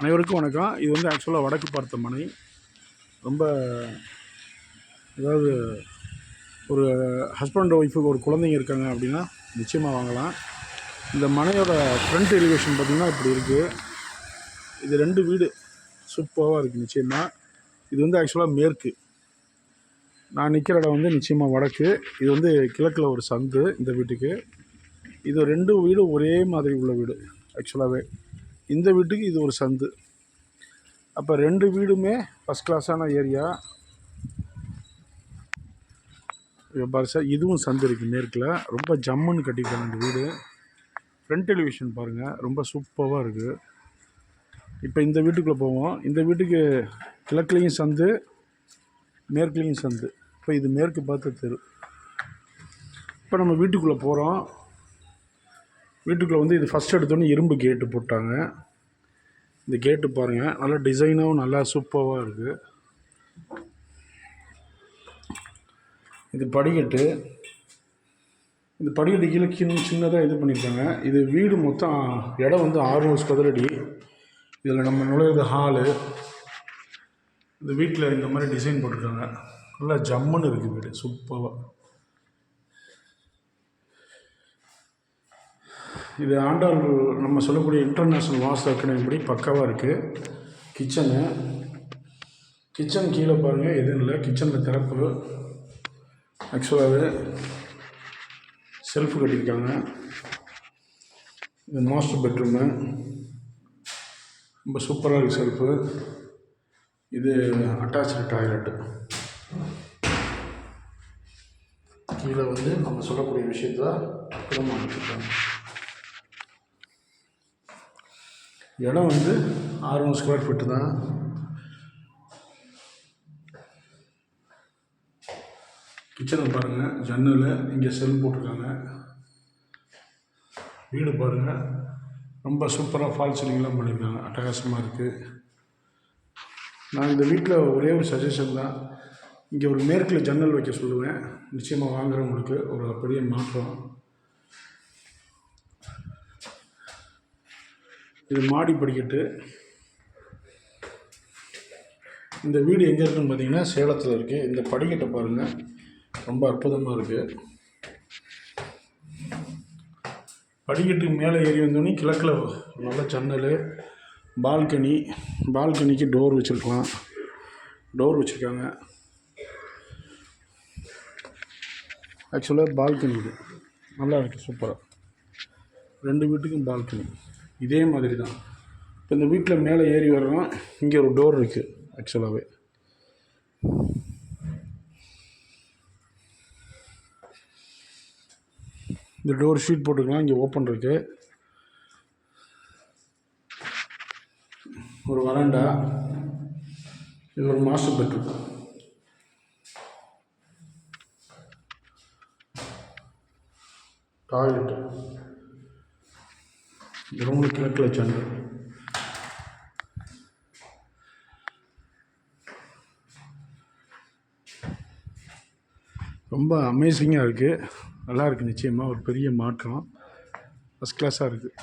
அனைவருக்கும் வணக்கம். இது வந்து ஆக்சுவலாக வடக்கு பார்த்த மனை. ரொம்ப அதாவது ஒரு ஹஸ்பண்ட் ஒய்ஃபுக்கு ஒரு குழந்தைங்க இருக்காங்க அப்படின்னா நிச்சயமாக வாங்கலாம். இந்த மனையோட ஃப்ரண்ட் எலிவேஷன் பார்த்திங்கன்னா இப்படி இருக்குது இது ரெண்டு வீடு. சூப்பராக இருக்குது நிச்சயமாக இது வந்து ஆக்சுவலாக மேற்கு. நான் நிற்கிற இடம் வந்து நிச்சயமாக வடக்கு. இது வந்து கிழக்கில் ஒரு சந்து இந்த வீட்டுக்கு. இது ரெண்டு வீடு ஒரே மாதிரி உள்ள வீடு ஆக்சுவலாகவே இந்த வீட்டுக்கு இது ஒரு சந்து. அப்போ ரெண்டு வீடுமே ஃபஸ்ட் கிளாஸான ஏரியா பாருசா பாரு சார் இதுவும் சந்து இருக்குது மேற்கில். ரொம்ப ஜம்முன்னு கட்டியிருக்காங்க இந்த வீடு. ஃப்ரண்ட் டெலிவிஷன் பாருங்கள் ரொம்ப சூப்பராக இருக்குது இப்போ இந்த வீட்டுக்குள்ளே போவோம். இந்த வீட்டுக்கு கிழக்குலேயும் சந்து மேற்குலேயும் சந்து. இப்போ இது மேற்கு பார்த்த தெரு. இப்போ நம்ம வீட்டுக்குள்ளே போகிறோம் வீட்டுக்குள்ளே வந்து இது ஃபஸ்ட் எடுத்தோன்னே இரும்பு கேட்டு போட்டாங்க. இந்த கேட்டு பாருங்கள் நல்லா டிசைனாகவும் நல்லா சூப்பராக இருக்குது இது படிக்கட்டு. இந்த படிக்கட்டு கீழே சின்ன சின்னதாக இது பண்ணியிருக்காங்க. இது வீடு மொத்தம் இடம் வந்து ஆறுநூறு சதுரடி இதில் நம்ம நுழையிறது ஹாலு இந்த வீட்டில் இந்த மாதிரி டிசைன் போட்டிருக்காங்க. நல்லா ஜம்முன்னு இருக்குது வீடு சூப்பராக இது ஆண்டாள் நம்ம சொல்லக்கூடிய இன்டர்நேஷ்னல் வாஸ்து அகாடமிப்படி பக்காவாக இருக்குது கிச்சனு கிச்சன் கீழே பாருங்கள் எதுவும் இல்லை. கிச்சனில் திறப்பு. ஆக்சுவலாகவே செல்ஃப் கட்டியிருக்காங்க. இது மாஸ்டர் பெட்ரூமு ரொம்ப சூப்பராக இருக்குது செல்ஃபு இது அட்டாச்சு டாய்லெட்டு கீழே வந்து நம்ம சொல்லக்கூடிய விஷயத்த குடும்பம் அனுப்பிச்சிருக்காங்க இடம் வந்து ஆறுநூறு ஸ்கொயர் ஃபீட்டு தான். கிச்சனை பாருங்கள் ஜன்னல் இங்கே செல் போட்டிருக்காங்க. வீடு பாருங்கள் ரொம்ப சூப்பராக ஃபால் சீலிங்லாம் பண்ணியிருக்காங்க அட்டகாசமாக இருக்குது நான் இந்த வீட்டில் ஒரே ஒரு சஜஷன் தான். இங்கே ஒரு மேற்கில் ஜன்னல் வைக்க சொல்லுவேன். நிச்சயமாக வாங்குறவங்களுக்கு ஒரு பெரிய மாற்றம். இது மாடி படிக்கட்டு. இந்த வீடு எங்கே இருக்குன்னு பார்த்தீங்கன்னா சேலத்தில் இருக்குது இந்த படிக்கட்டை பாருங்கள் ரொம்ப அற்புதமாக இருக்குது படிக்கட்டுக்கு மேலே ஏறி வந்தோடனே கிழக்கில் நல்ல ஜன்னல் பால்கனி. பால்கனிக்கு டோர் வச்சுருக்கலாம். டோர் வச்சுருக்காங்க. ஆக்சுவலாக பால்கனி இது. நல்லா இருக்குது சூப்பராக ரெண்டு வீட்டுக்கும் பால்கனி. இதே மாதிரி தான் இப்போ இந்த வீட்டில் மேலே ஏறி வரலாம் இங்கே ஒரு டோர் இருக்குது ஆக்சுவலாகவே இந்த டோர் ஷீட் போட்டுக்கலாம். இங்கே ஓப்பன் இருக்கு. ஒரு வராண்டா இது ஒரு மாஸ்டர் பெட்ரூம் டாய்லெட்டு ரவுண்டு கிழக்கில் வச்சாங்க. ரொம்ப அமேசிங்காக இருக்குது நல்லா இருக்குது நிச்சயமாக ஒரு பெரிய மாற்றம். ஃபஸ்ட் கிளாஸாக இருக்குது